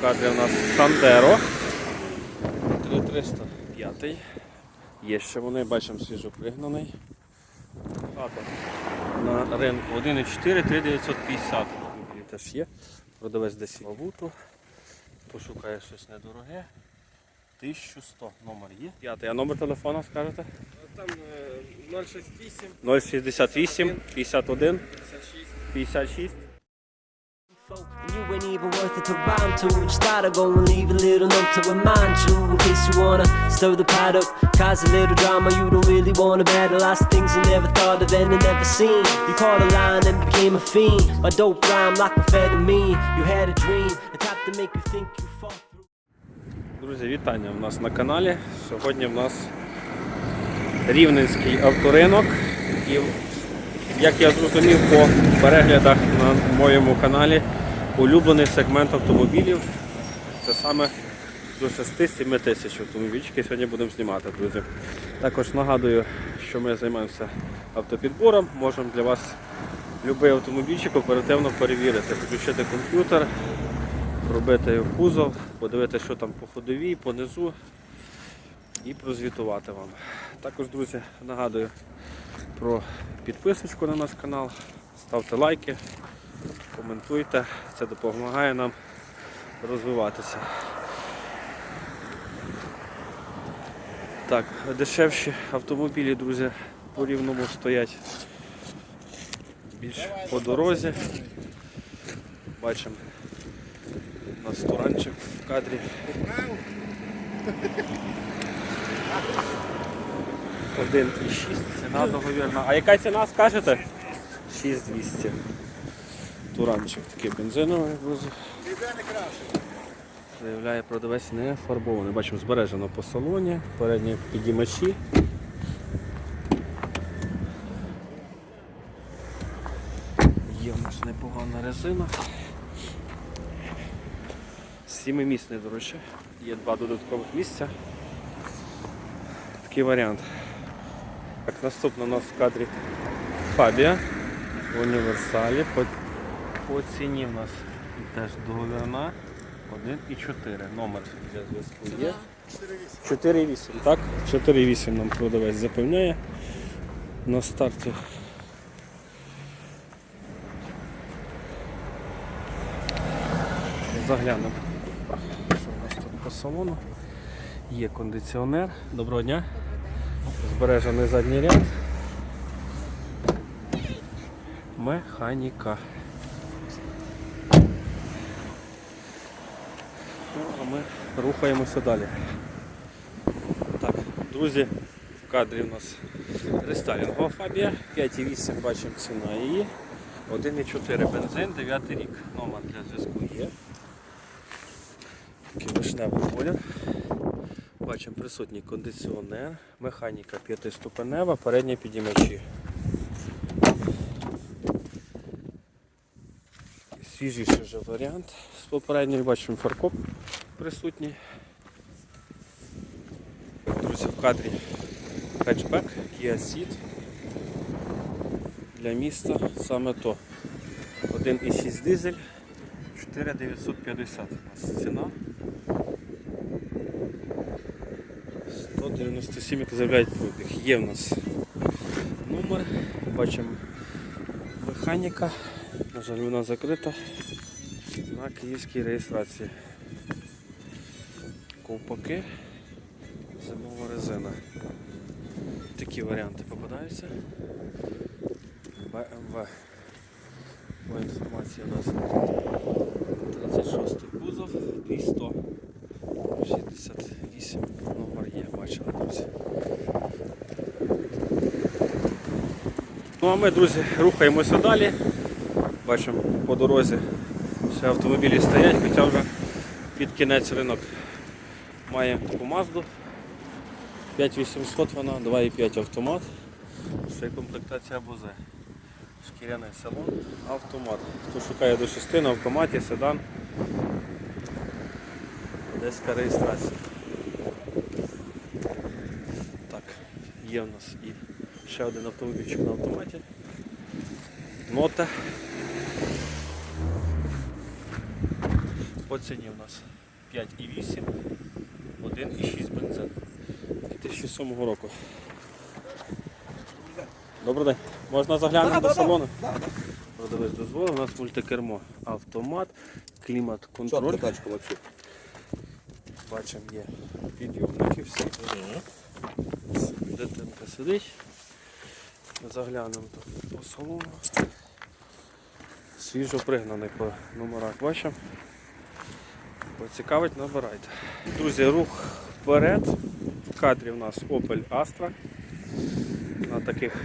Кадрі у нас Сандеро 3305. Є ще вони, бачимо свіжо пригнаний. На ринку 1,4 3950. Автомобілі теж є. Продавець десь валюту. Пошукає щось недороге. 1100 номер є. П'ятий. А номер телефона скажете? Там е, 068, 068 51 56. 56. You ain't even worth it to rhyme to. Just thought I'd go and leave a little note to remind you. In case you wanna stir the pot up, cause a little drama you don't really wanna battle. Lots of things you never thought of and never seen. You caught a line and became a fiend. My dope rhyme like amphetamine. You had a dream, the type to make you think you fall through. Друзі, вітання в нас на каналі. Сьогодні в нас Рівненський авторинок. І як я зрозумів по переглядах на моєму каналі, улюблений сегмент автомобілів це саме до 6-7 тисяч автомобільчиків сьогодні будемо знімати, друзі. Також нагадую, що ми займаємося автопідбором. Можемо для вас будь-який автомобільчик оперативно перевірити, включити комп'ютер, робити кузов, подивитися, що там по ходовій, по низу і прозвітувати вам. Також, друзі, нагадую про підписочку на наш канал, ставте лайки, коментуйте, це допомагає нам розвиватися. Так, дешевші автомобілі, друзі, по рівному стоять більш по дорозі. Бачимо у нас туранчик в кадрі. Один і шість, ціна договірна. А яка ціна скажете? 6200. Туранчик такий бензиновий. Заявляє продавець не фарбований. Бачимо, збережено по салоні, передні підіймачі. Є в нас непогана резина. Сімимісний, до речі. Є два додаткових місця. Такий варіант. Так, наступна у нас в кадрі Фабія в універсалі. По, ціні в нас теж договірна 1,4. Номер для зв'язку є. 4,8, так? 4,8 нам продавець запевняє. На старті Заглянемо, що у нас тут по салону. Є кондиціонер. Доброго дня. Збережений задній ряд. Механіка. Ну, а ми рухаємося далі. Так, друзі, в кадрі у нас рестайлінгова фабія. 5,8 бачимо ціна її. 1,4 бензин, 9 рік. Номер для зв'язку є. Такий вишневий колір. Бачимо присутній кондиціонер, механіка п'ятиступенева, передні підіймачі. Свіжіший вже варіант. З попередньої бачимо фаркоп присутній. Друзі, в кадрі хетчбек, Kia Ceed. Для міста саме то. 1,6 дизель, 4950 у нас ціна. 197, як заявляють пробіг. Є в нас номер, бачимо механіка, на жаль, вона закрита на київській реєстрації. Ковпаки, зимова резина. Такі варіанти попадаються. BMW. По інформації у нас 36 кузов, 200. 68 номер є, бачили, друзі. Ну а ми, друзі, рухаємося далі. Бачимо по дорозі ще автомобілі стоять, хоча вже під кінець ринок має таку Мазду. 5800 вона, 2,5 автомат. Й комплектація Бозе. Шкіряний салон, автомат. Хто шукає до 6 на автоматі, седан. Одеська реєстрація. Так, є в нас і ще один автомобільчик на автоматі. Нота. По ціні у нас 5,8, 1,6 бензин. 2007 року. Добрий день. Можна заглянути до салону? Продавець дозволив, у нас мультикермо, автомат, клімат-контроль. тачка вообще. Бачимо, є підйомники всі. Дитинка сидить. Заглянемо тут по салону. Свіжо пригнаний по номерах бачимо. Поцікавить, набирайте. Друзі, рух вперед. В кадрі у нас Opel Astra. На таких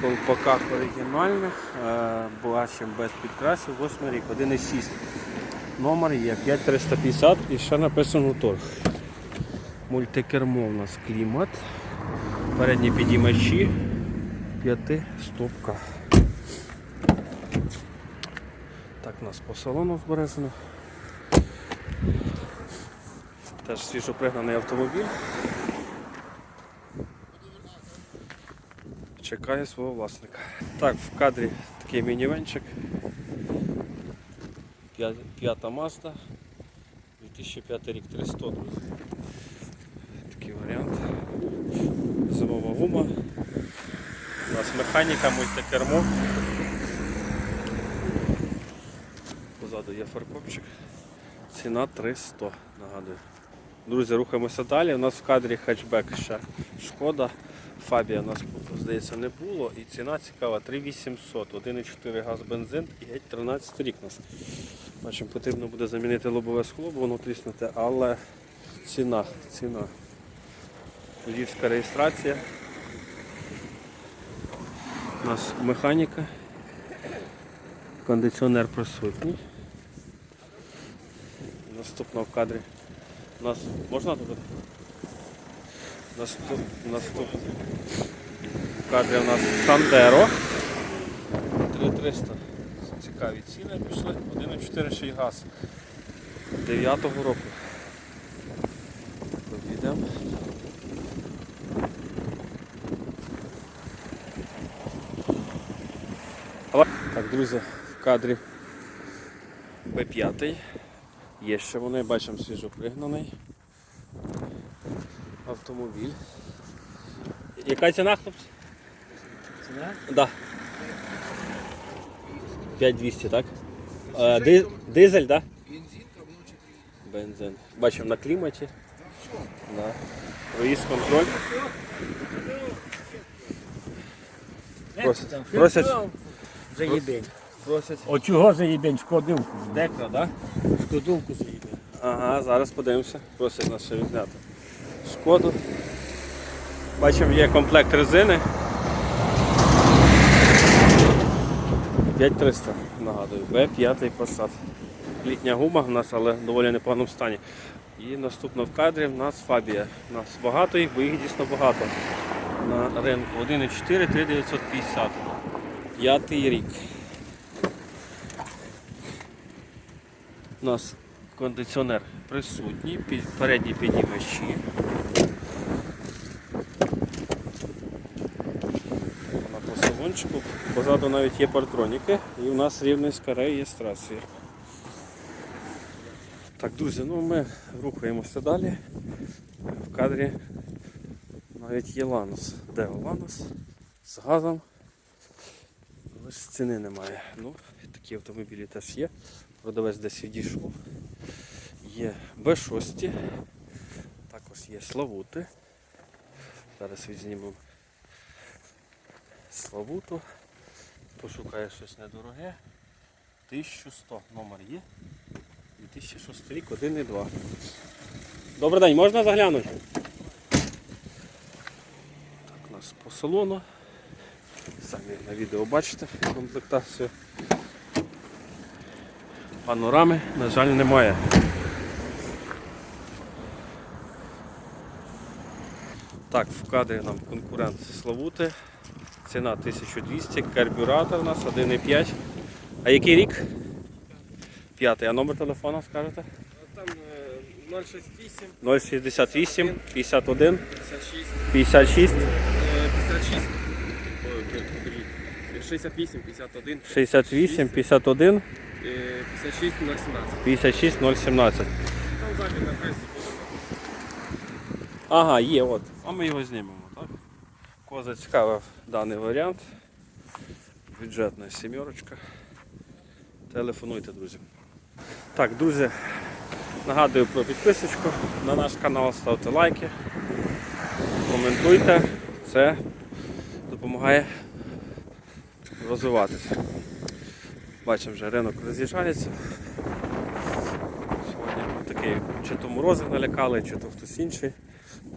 колпаках оригінальних. Е, без підкрасів, 8 рік, 1,6. Номер є 5350 і ще написано торг. Мультикермо у нас клімат. Передні підіймачі. П'яти стопка. Так у нас по салону збережено. Теж свіжопригнаний автомобіль. Чекає свого власника. Так, в кадрі такий мінівенчик. П'я- П'ята Mazda. 2005 рік 300, друзі. Такий варіант. Зимова гума. У нас механіка, мультикермо. Позаду є фаркопчик. Ціна 300, нагадую. Друзі, рухаємося далі. У нас в кадрі хетчбек ще шкода. Фабія у нас здається не було. І ціна цікава 3800, 1,4 газ бензин і геть 13 рік нас. Бачимо, потрібно буде замінити лобове скло, бо воно тріснуте, але ціна, ціна. Львівська реєстрація. У нас механіка. Кондиціонер присутній. Наступна в кадрі. У нас можна тут? Наступ, наступ. В кадрі у нас Сандеро. 3300. Цікаві ціни пішли. 1,4 ще й газ. 9-го року. Обійдемо. Так, друзі, в кадрі Б5. Є ще вони, бачимо свіжопригнаний автомобіль. Яка ціна, хлопці? Ціна? Да. 5200, так? Е, ди- дизель, так? Да? Бензин. Бачимо на кліматі. Да. Проїзд контроль. Просять. Просять. Заїбень. Просять. От чого заїбень? Шкодилку. Декра, так? Да? Шкодилку заїбень. Ага, зараз подивимося. Просять нас ще відзняти. Шкоду. Бачимо, є комплект резини. 5300, нагадую, Б5 посад. Літня гума в нас, але доволі непоганому стані. І наступно в кадрі в нас фабія. У нас багато їх, бо їх дійсно багато. На ринку 1,4 3950. П'ятий рік. У нас кондиціонер присутній, передні підіймачі. Вона по салончику. Позаду навіть є партроніки і у нас рівненська реєстрація. Так, друзі, ну ми рухаємося далі. В кадрі навіть є Ланос. Де Ланос? З газом. Лише ціни немає. Ну, такі автомобілі теж є. Продавець десь відійшов. Є Б6, також є Славути. Зараз відзнімемо Славуту. Пошукає щось недороге. 1100 номер є. 2006 рік, 1 і 2. Добрий день, можна заглянути? Так, у нас по салону. Самі на відео бачите комплектацію. Панорами, на жаль, немає. Так, в кадрі нам конкурент Славути. Ціна 1200, карбюратор у нас 1,5. А який рік? П'ятий. А номер телефона скажете? Там е, 068, 068 51 56, 56 е, 56. Ой, блін, покажіть. 68, 51. 68 51 Е, 56 017. 56017. Там ззаді на хресті Ага, є, от. А ми його знімемо, так? Кого зацікавив даний варіант. Бюджетна сімерочка. Телефонуйте, друзі. Так, друзі, нагадую про підписочку на наш канал, ставте лайки, коментуйте. Це допомагає розвиватися. Бачимо, вже ринок роз'їжджається. Сьогодні такий чи то морози налякали, чи то хтось інший.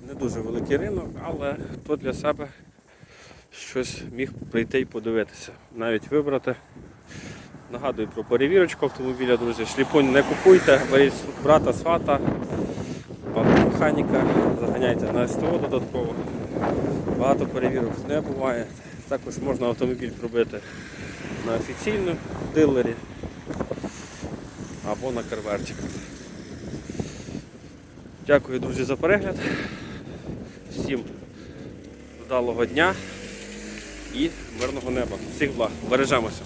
Не дуже великий ринок, але хто для себе щось міг прийти і подивитися, навіть вибрати. Нагадую про перевірочку автомобіля, друзі. Шліпонь не купуйте, беріть брата свата, автомеханіка, заганяйте на СТО додатково. Багато перевірок не буває. Також можна автомобіль пробити на офіційному дилері або на карверчиках. Дякую, друзі, за перегляд. Всім вдалого дня і мирного неба. Всіх благ. Бережемося.